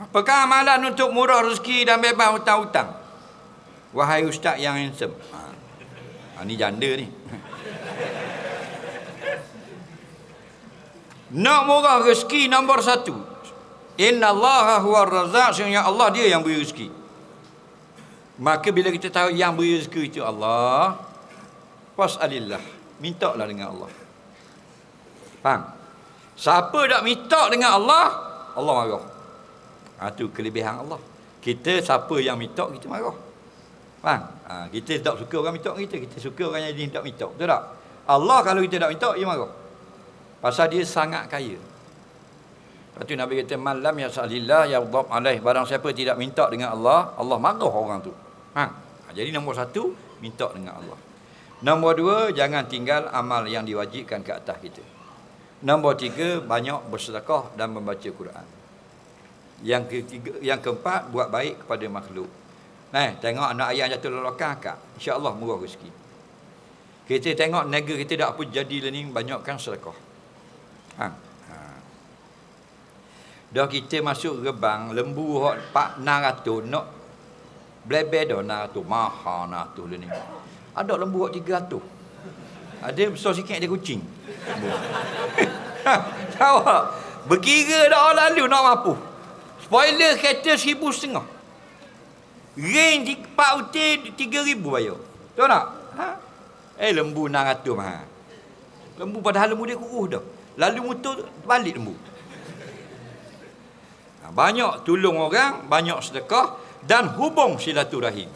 Apakah amalan untuk murah rezeki dan bebas hutang-hutang? Wahai ustaz yang handsome. Ha. ha ni janda ni. Nak murah rezeki nombor satu. Inna Allah huwa razak. Sebenarnya Allah dia yang beri rezeki. Maka bila kita tahu yang beri rezeki itu Allah. Fas'alillah. Minta lah dengan Allah. Faham? Siapa tak minta dengan Allah, Allah marah. Ha, kelebihan Allah. Kita siapa yang minta, kita marah. Faham? Ha, kita tak suka orang minta kita. Kita suka orang yang tak minta. Betul tak? Allah kalau kita tak minta, dia marah. Pasal dia sangat kaya. Lepas tu Nabi kata, Malam ya salillah ya udhab alaih. Barang siapa tidak minta dengan Allah, Allah marah orang tu. Ha jadi nombor satu, minta dengan Allah. Nombor dua, jangan tinggal amal yang diwajibkan ke atas kita. Nombor tiga, banyak bersedekah dan membaca Quran. Yang ketiga, yang keempat, buat baik kepada makhluk. Nah, tengok anak ayah jatuh lelakang akak. InsyaAllah murah rezeki. Kita tengok negara kita tak apa jadi ni banyakkan sedekah. Ha. ha. Dah kita masuk gebang lembu hot 600 nak blebe dah 600 mahal 600 ni. Ada lembu hot 300. Ada besar sikit dia kucing. Tahu tak? Berkira dah lalu nak mampu. Spoiler kereta seribu setengah. Rain di Pak Uti tiga ribu bayar. Tahu tak? Ha? Eh lembu 600 mahal. Lembu padahal lembu dia kukuh dah. Lalu motor balik lembu. Ha, banyak tolong orang, banyak sedekah dan hubung silaturahim.